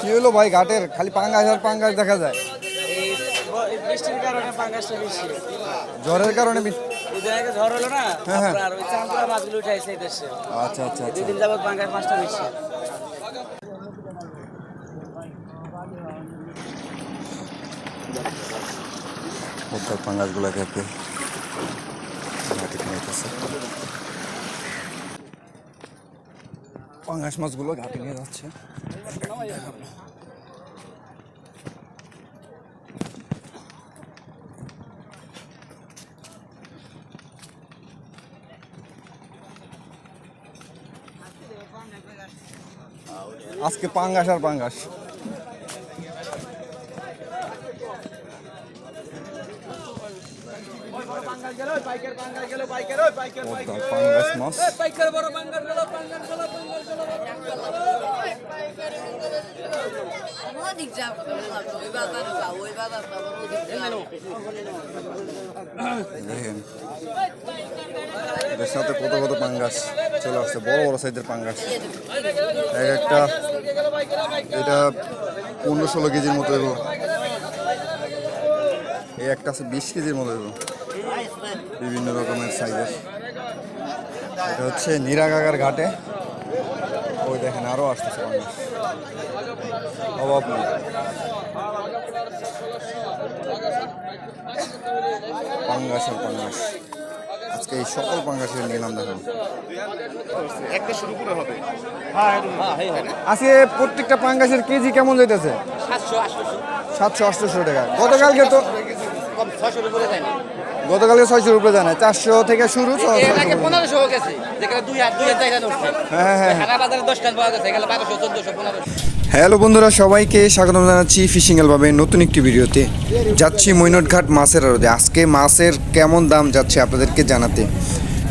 কি? হলো ভাই ঘাটের? খালি পাঙ্গাস আর পাঙ্গাস দেখা যায়। বৃষ্টির কারণে পাঙ্গাসটা বেশি জ্বরের কারণে ঝড় হলো না দেশে আচ্ছা আচ্ছা আচ্ছা। পদ্মার পাঙ্গাসগুলোকে একটু ঘাটে নিতেছে পাঙ্গাস মাছগুলো ঘাটে নিয়ে যাচ্ছে। আজকে পাঙ্গাস আর পাঙ্গাস। দেখেন। সাথে কত কত পাঙ্গাস চলে আসছে বড় বড় সাইজের পাঙ্গাস। এক একটা এটা পনেরো ষোলো কেজির মতো এবং এই একটা আছে বিশ কেজির মতো এবং বিভিন্ন রকমের সাইজের এটা হচ্ছে নিরাগাগার ঘাটে। ওই দেখেন আরও আসতেছে পাঙ্গাস অভাব নেই। পাঙ্গাস আর পাঙ্গাস। আজকে এই সকল পাঙ্গাসের নিলাম দেখুন। আজকে প্রত্যেকটা পাঙ্গাসের কেজি কেমন যেতেছে সাতশো আটশোশো টাকা। গতকালকে তো গতকালকে ছয়শো রুপে জানায় চারশো থেকে শুরু ছ- পনেরোশো গেছে। যেখানে দুই হাত দুই হাজার জায়গা উঠছে হ্যাঁ হ্যাঁ সারা বাজারে দশ টাকা পাওয়া গেছে। এখানে বারোশো চোদ্দশো পনেরোশো। হ্যালো বন্ধুরা সবাইকে স্বাগতম জানাচ্ছি ফিশিং এলভাবে নতুন একটি ভিডিওতে। যাচ্ছি মৈনটঘাট মাছের আড়তে। আজকে মাছের কেমন দাম যাচ্ছে আপনাদেরকে জানাতে।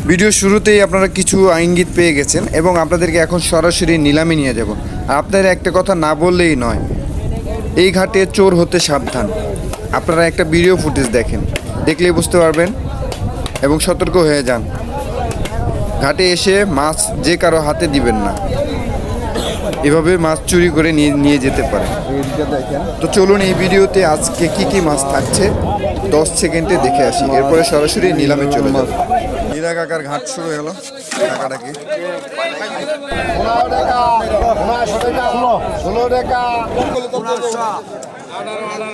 ভিডিও শুরুতেই আপনারা কিছু ইঙ্গিত পেয়ে গেছেন এবং আপনাদেরকে এখন সরাসরি নিলামে নিয়ে যাব। আর আপনাদের একটা কথা না বললেই নয় এই ঘাটে চোর হতে সাবধান। আপনারা একটা ভিডিও ফুটেজ দেখেন। দেখলেই বুঝতে পারবেন এবং সতর্ক হয়ে যান। ঘাটে এসে মাছ যে কারও হাতে দিবেন না। এভাবে মাছ চুরি করে নিয়ে নিয়ে যেতে পারে। তো চলুন এই ভিডিওতে আজকে কি কি মাছ থাকছে দশ সেকেন্ডে দেখে আসি। এরপরে সরাসরি নিলামে চলে যাব। হীরা কাকার ঘাট শুরু হলো টাকাটাকি ন হাজার টাকা।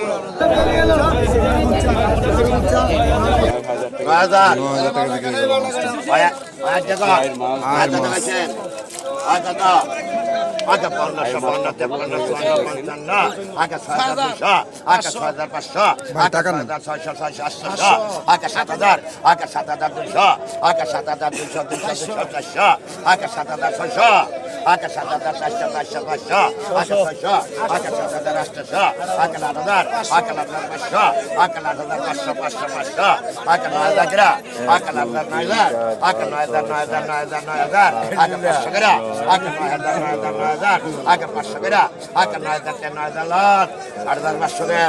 বিক্রি আগে পনেরোশো পনেরো তেপন্ন চুয়ান্ন পঞ্চান্ন আগে ছয় হাজার দুশো আগে ছয় হাজার পাঁচশো ভাই, আগে টাকা ছয়। হাজার ছয়শো ছয়শো আটশোশো আগে সাত হাজার আগে সাত হাজার দুশো আগে সাত হাজার দুশো দুশো দুশো চারশো আগে সাত হাজার ছয়শো আগে সাত হাজার চারশো চারশো পাঁচশো আগে ছয়শো। আগে সাত হাজার আটশোশো আগে আট হাজার আগে আট হাজার পাঁচশো আগে আট হাজার পাঁচশো পাঁচশো পাঁচশো আগে নয় হাজার আগে আট হাজার নয় হাজার আগে নয় হাজার নয় হাজার নয় হাজার নয় হাজার আগে পাঁচশো আগে নয় হাজার নয় হাজার নয় হাজার আগে পাঁচশো গ্রা আগে নয় হাজার নয় হাজার লট আট হাজার পাঁচশো গ্রা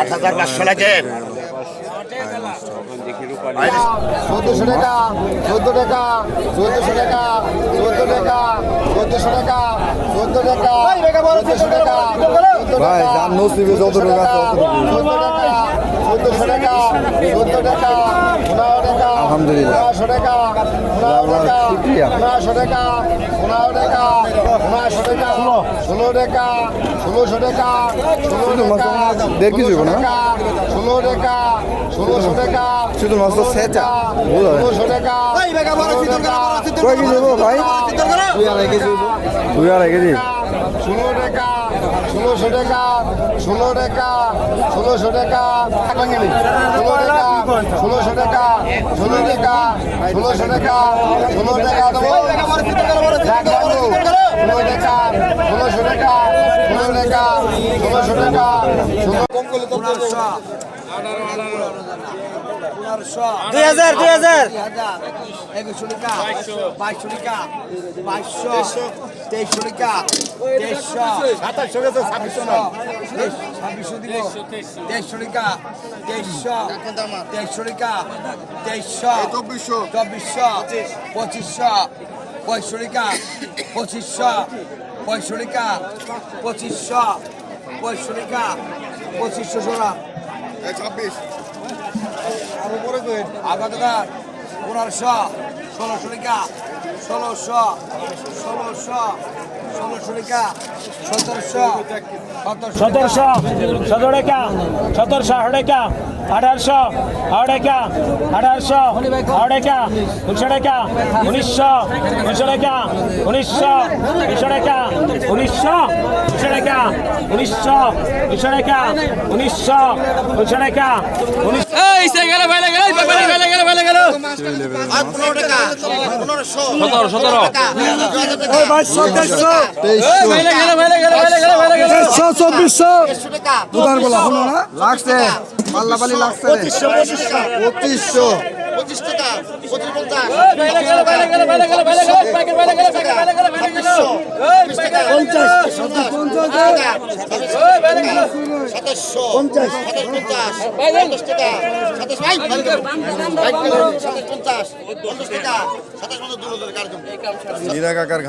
আট হাজার পাঁচশো লাগে চোদ্দশো টাকা চোদ্দ টাকা চোদ্দশো টাকা চোদ্দ টাকা চোদ্দশো টাকা চোদ্দ টাকা চোদ্দশো টাকা ভাই যার নসিবে যত লোক আছে অত চোদ্দশো টাকা চোদ্দ টাকা টাকা আলহামদুলিল্লাহ। পনেরোশো টাকা পনেরো টাকা। পনেরোশো টাকা ষোলো। টাকা ষোলোশো টাকা ষোলো টাকা দেড় হইবো না? ষোলো টাকা ষোলোশো টাকা শুধু মাছ সেচা। ষোলোশো টাকা কয় কেজি ভাই? দুই আড়াই কেজি দুই আড়াই কেজি। ষোলো টাকা ষোলোশো টাকা ষোলো টাকা ষোলোশো টাকা ষোলো টাকা ষোলোশো টাকা ষোলো টাকা ষোলোশো টাকা ষোলো টাকা দেবো। ষোলো টাকা ষোলোশো টাকা ষোলো টাকা ষোলোশো টাকা ষোলো দুই হাজার দুই হাজার। একুশশো টাকা বাইশশো টাকা বাইশশো তেইশশো টাকা তেইশশো সাতাশশো ছাব্বিশশো চব্বিশশো দিব। তেইশশো টাকা তেইশশো তেইশশো টাকা তেইশশো চব্বিশশো চব্বিশশো পঁচিশশো পঁয়ষট্টি টাকা পঁচিশশো পঁয়ষট্টি টাকা পঁচিশশো পঁয়ষট্টি টাকা পঁচিশশো সোনা ছাব্বিশ। আগাত পনেরোশো ষোলোশো টাকা ষোলোশো ষোলোশো ষোলোশো টাকা সতেরোশো সতেরোশো সতেরো টাকা সতেরোশো আঠারো টাকা আঠারোশো আঠারো টাকা আঠারোশো আঠারো টাকা উনিশশো টাকা উনিশশো উনিশশো টাকা উনিশশো উনিশশো টাকা উনিশশো উনিশশো টাকা উনিশশো উনিশশো টাকা উনিশশো উনিশশো টাকা উনিশ এই সে গেল ভাইলে গেল ভাইলে গেল গেল ভাইলে গেল সতেরো সতেরো চব্বিশশো দুধার বলা হলো না লাগছে পাল্লা লাগছে পঁচিশশো ভাইলে গেল ভাইলে গেল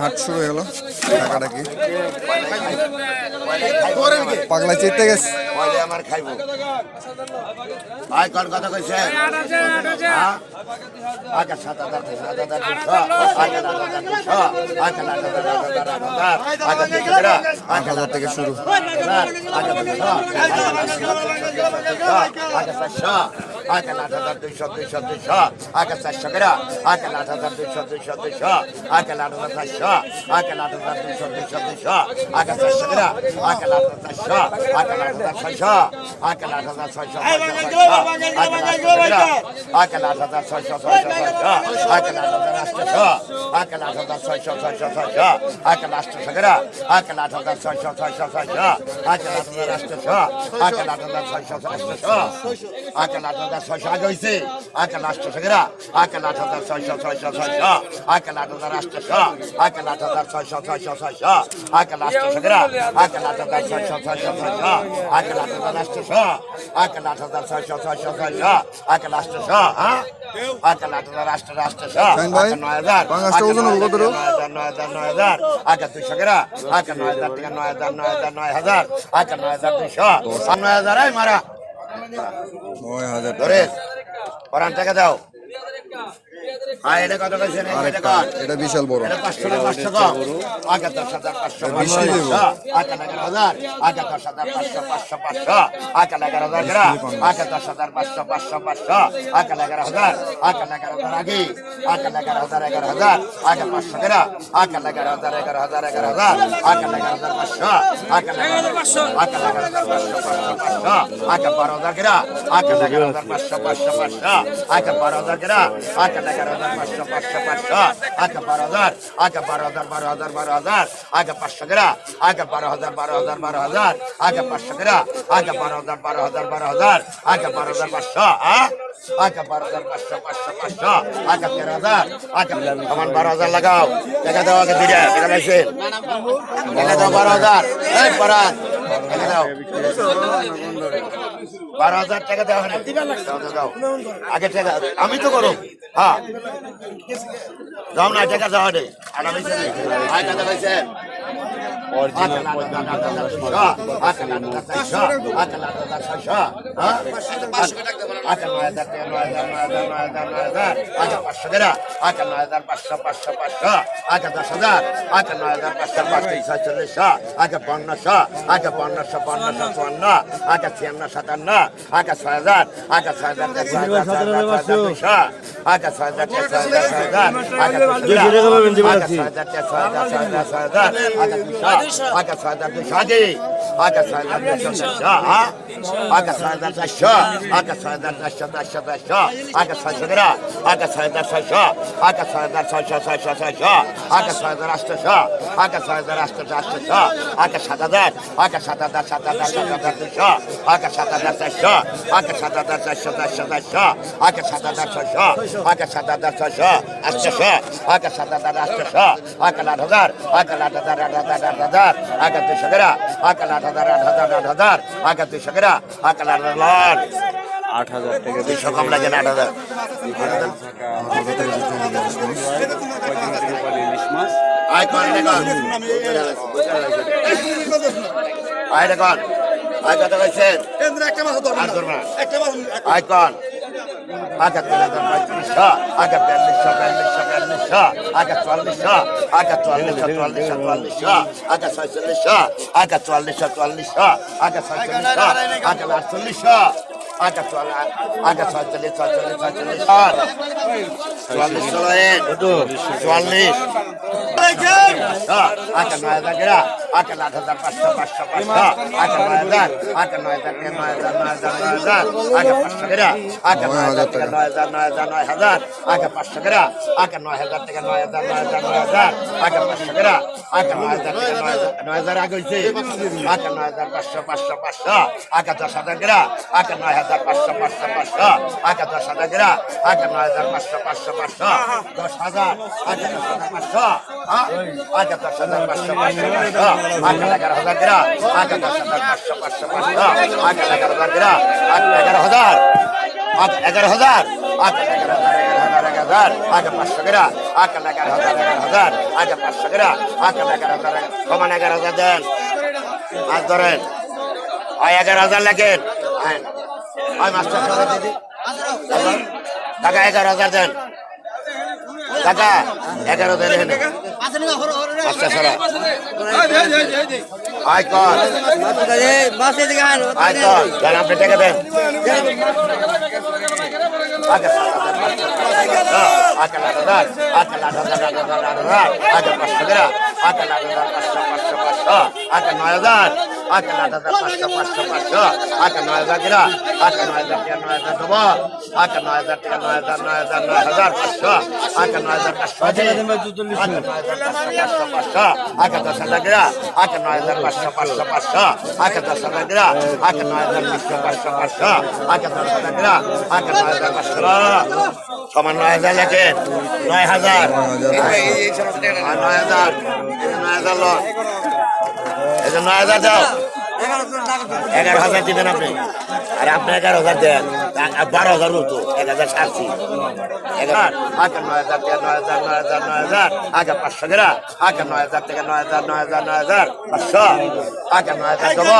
ঘাট শুরু হলো টাকাটাকি পাগলা চেতে গেছে। আমার খাইব আয় কোন কথা কইছে? আগে সাত হাজার সাত হাজার আট হাজার থেকে আগে আট হাজার হাজার আট হাজার দুইশো দুইশো দুইশো আগে চারশো করে আগে আট হাজার দুইশো দুইশো দুইশো আগে আট হাজার চারশো আগে আট হাজার দুইশো দুইশো দুইশো আগে চারশো করে আগে আট হাজার চারশো আগে আট হাজার ছয়শো আগে আট হাজার ছয়শো আগে আট হাজার ছয়শো ছয়শো ছয়শো আগে আট হাজার আটশো আগে আট হাজার ছয়শো ছয়শো ছয়শো আগে আটশো করে আগে আট হাজার ছয়শো ছয়শো ছয়শো আগে আট হাজার আটশো আগে আট হাজার ছয়শো ছয়শো আগে আট হাজার ছয়শো আগে হয়েছে আগে আটশো করে আগে আট হাজার ছয়শো ছয়শো ছয়শো আগে আট হাজার আটশো আগে আট হাজার ছয়শো ছয়শো ছয়শো আগে আটশো করে আগে আট হাজার ছয়শো ছয়শো ছয়শো আগে আট হাজার আটশো আগে আট হাজার ছয়শো ছয়শো ছয়শো আগে আটশো হ্যাঁ আগে আট হাজার আটশো আটশো আগে নয় হাজার? নয় হাজার নয় হাজার হাজার আগে দুইশো করে আগে নয় হাজার থেকে নয় হাজার নয় হাজার নয় হাজার আগে নয় হাজার দুইশো নয় হাজার মারা নয় হাজার ধরে পরান টাকা দাও। এটা বিশাল বড় আগে বারো হাজার গ্রা আগে বারো হাজার গ্রা এগারো হাজার পাঁচশো পাঁচশো পাঁচশো আগে বারো হাজার আগে বারো হাজার বারো হাজার বারো হাজার আগে পাঁচশো গ্রা আগে বারো হাজার বারো হাজার বারো হাজার আগে পাঁচশো গ্রা আগে বারো হাজার বারো হাজার বারো হাজার আগে বারো হাজার পাঁচশো আগে বারো হাজার পাঁচশো পাঁচশো পাঁচশো আগে তেরো হাজার আগে আমার বারো হাজার হাজার বারো হাজার টাকা দেওয়া হয় আগে টাকা আমি তো করো হ্যাঁ দাও না টাকা দেওয়া নেই আর আমি আয় টাকা আগে ছয় হাজার আগে ছয় হাজার ছয় হাজার ছয় হাজার দুইশো আগে ছয় হাজার ছয় হাজার ছয় হাজার আগে দুইশো আগে ছয় হাজার ছয় হাজার ছয় হাজার ছয় হাজার আগে দুইশো আগে ছয় হাজার দুইশো আগে আগে ছয় হাজার দুইশো চারশো হ্যাঁ হাজার ছয় হাজার ছয়শো ছয়শো ছয়শো ছয়শো ছয়শো আগে সাত হাজার আগে সাত হাজার সাত হাজার সাত হাজার দুশো আগে সাত হাজার চারশো আগে সাত হাজার চারশো চারশো সাত হাজার ছয়শো আগে সাত হাজার ছয়শো আটশোশো আগে সাত হাজার আটশোশো আগে আট হাজার আগে আট হাজার আট হাজার আট হাজার আগে দুইশো করে আগে আট হাজার আট হাজার আট হাজার আগে দুইশো করে আগে আট হাজার আট হাজার টাকা দুইশো কম লাগে না আট হাজার। আয় কর আয় কর। আয় কত কইছেন? আয় কর। আগে তিন হাজার পঁয়ত্রিশশো আগে বিয়াল্লিশশো বিয়াল্লিশশো বিয়াল্লিশশো আগে চুয়াল্লিশশো আগে চুয়াল্লিশশো চুয়াল্লিশশো চুয়াল্লিশশো আগে ছয়চল্লিশশো আগে চুয়াল্লিশশো চুয়াল্লিশশো আগে ছয়চল্লিশশো আগে আটচল্লিশশো আগে চুয়াল্লিশ আগে ছয়চল্লিশ ছয়চল্লিশ ছয়চল্লিশ চুয়াল্লিশ চুয়াল্লিশ আচ্ছা নয় হাজার আচ্ছা আট হাজার পাঁচশো পাঁচশো পাঁচশো আচ্ছা নয় হাজার আচ্ছা নয় হাজার নয় হাজার নয় হাজার নয় হাজার আচ্ছা পাঁচশো গেরা আচ্ছা নয় হাজার থেকে নয় হাজার নয় হাজার নয় হাজার আচ্ছা পাঁচশো গেরা আচ্ছা নয় হাজার থেকে নয় হাজার নয় হাজার নয় হাজার আচ্ছা পাঁচশো গেরা আচ্ছা নয় হাজার থেকে নয় হাজার নয় হাজার আগে হয়েছে আচ্ছা নয় হাজার পাঁচশো পাঁচশো পাঁচশো আচ্ছা দশ হাজার গেরা আচ্ছা নয় হাজার পাঁচশো পাঁচশো পাঁচশো আচ্ছা দশ হাজার গেরা আচ্ছা নয় হাজার পাঁচশো পাঁচশো পাঁচশো দশ হাজার আচ্ছা দশ হাজার পাঁচশো হ্যাঁ আচ্ছা দশ হাজার পাঁচশো পাঁচশো পাঁচশো আচ্ছা এগারো হাজার গেরা আচ্ছা দশ হাজার পাঁচশো পাঁচশো পাঁচশো আচ্ছা এগারো হাজার গেরা আচ্ছা এগারো হাজার আচ্ছা এগারো হাজার আচ্ছা এগারো হাজার এগারো হাজার হাজার আচ্ছা পাঁচশো গেরা আচ্ছা এগারো হাজার এগারো হাজার আচ্ছা পাঁচশো গেরা আচ্ছা এগারো হাজার এগারো হাজার দেন আজ ধরেন ওই এগারো হাজার লেখেন। ওই মাস্টার সাহেব দিদি টাকা এগারো হাজার দেন টাকা এগারো দেন মাস্টার সাহেব আয় কর। আয় কর। দেন আপনি টাকা দেন। আগে সাত হাজার। আট আট হাজার আট আট পাঁচশো আট পাঁচশো পাঁচশো আগে নয় হাজার আগে আট নয় হাজার টাকা নয় হাজার দেবো আগে নয় হাজার টাকা নয় হাজার নয় হাজার নয় হাজার পাঁচশো আগে নয় হাজার পাঁচশো আগে দশ হাজার গেরা আগে নয় হাজার পাঁচশো পাঁচশো পাঁচশো আগে দশ হাজার গেরা আগে নয় হাজার পাঁচশো পাঁচশো পাঁচশো আগে দশ হাজার গেরা আগে নয় হাজার পাঁচশো সমান নয় হাজার লেখেন নয় হাজার নয় হাজার নয় হাজার যে নয় হাজার দাও এগারো হাজার দিবেন আপনি আর আপনি এগারো হাজার দেন বারো হাজার বলতো এক হাজার সারছি এগারো আগে নয় হাজার থেকে নয় হাজার নয় হাজার নয় হাজার আগে পাঁচশো গেরা আগে নয় হাজার থেকে নয় হাজার নয় হাজার নয় হাজার পাঁচশো আগে নয় হাজার দেবো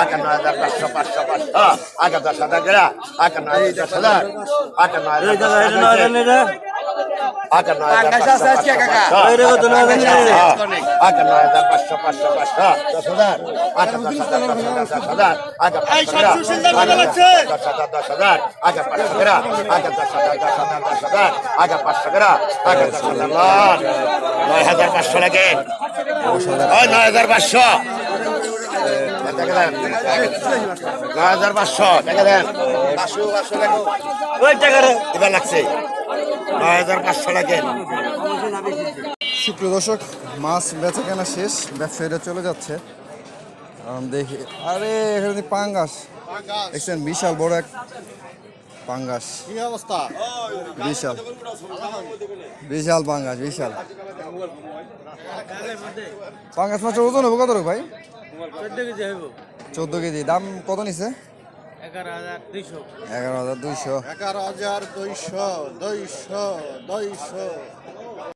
আগে নয় হাজার পাঁচশো পাঁচশো পাঁচশো আগে দশ হাজার গেরা আগে নয় হাজার দশ হাজার আগে নয় হাজার নয় হাজার পাঁচশো লাগে নয় হাজার পাঁচশো নয় হাজার পাঁচশো টাকা দেন এবার লাগছে নয় সুপ্রিয় দর্শক, মাছ বেচা কেনা শেষ, ব্যবসায়ীরা চলে যাচ্ছে। দেখি, আরে, এখানে পাঙ্গাস। দেখছেন, বিশাল বড় এক পাঙ্গাস। অবস্থা বিশাল। বিশাল পাঙ্গাস বিশাল। পাঙ্গাস মাছের ওজন হবে কত ভাই? চোদ্দ কেজি, দাম কত নিছে? এগারো হাজার দুইশো। এগারো হাজার দুইশো। এগারো হাজার দুইশো দুইশো দুইশো।